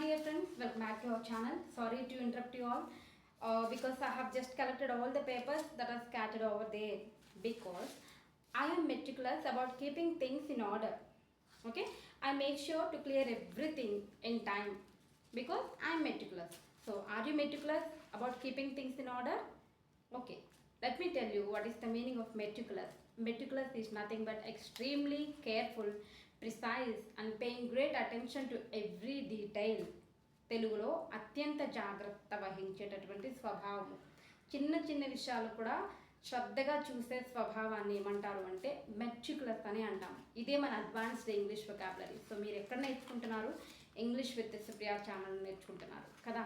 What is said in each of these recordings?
Dear friends, welcome back to our channel. Sorry to interrupt you all uh, because I have just collected all the papers that are scattered over there because I am meticulous about keeping things in order. Okay, I make sure to clear everything in time because I am meticulous. So, are you meticulous about keeping things in order? Okay, let me tell you what is the meaning of meticulous. Meticulous is nothing but extremely careful, precise and paying great attention to every detail తెలుగులో అత్యంత జాగ్రత్త వహించేటటువంటి స్వభావము చిన్న చిన్న విషయాలు కూడా శ్రద్ధగా చూసే స్వభావాన్ని ఏమంటారు అంటే మెట్రికులస్ అని అంటాం. ఇదే మన అడ్వాన్స్డ్ ఇంగ్లీష్ వొకాబులరీ సో మీరు ఎక్కడ నేర్చుకుంటున్నారు? ఇంగ్లీష్ విత్ సుప్రియా ఛానల్ నేర్చుకుంటున్నారు కదా?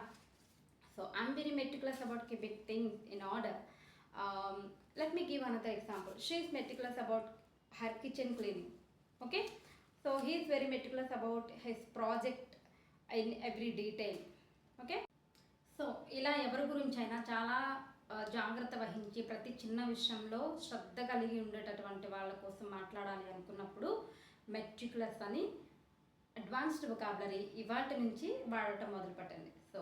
So I'm very meticulous about keeping things in order let me give another example she is meticulous about her kitchen cleaning okay so he is very meticulous about his project in every detail okay so ఇలా ఎవరి గురించి అయినా చాలా జాగ్రత్త వహించి ప్రతి చిన్న విషయంలో శ్రద్ధ కలిగి ఉండేటటువంటి వాళ్ళ కోసం మాట్లాడాలి అనుకున్నప్పుడు మెట్రికులస్ అని అడ్వాన్స్డ్ వొకాబులరీ ఇవాటి నుంచి వాడటం మొదలుపెట్టండి. సో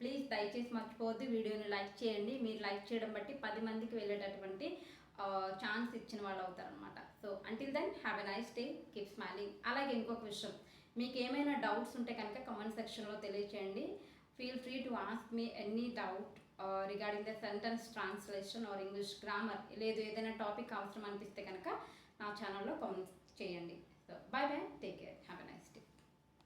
ప్లీజ్ దయచేసి మర్చిపోవద్దు. వీడియోని లైక్ చేయండి. మీరు లైక్ చేయడం బట్టి పది మందికి వెళ్ళేటటువంటి ఛాన్స్ ఇచ్చిన వాళ్ళు అవుతారనమాట until then have a nice day keep smiling అలాగే ఇంకొక విషయం. మీకు ఏమైనా డౌట్స్ ఉంటే కనుక కమెంట్ సెక్షన్లో తెలియచేయండి. Feel free to ask me any doubt regarding the sentence translation or English grammar లేదు ఏదైనా టాపిక్ అవసరం అనిపిస్తే కనుక నా ఛానల్లో కామెంట్స్ చేయండి.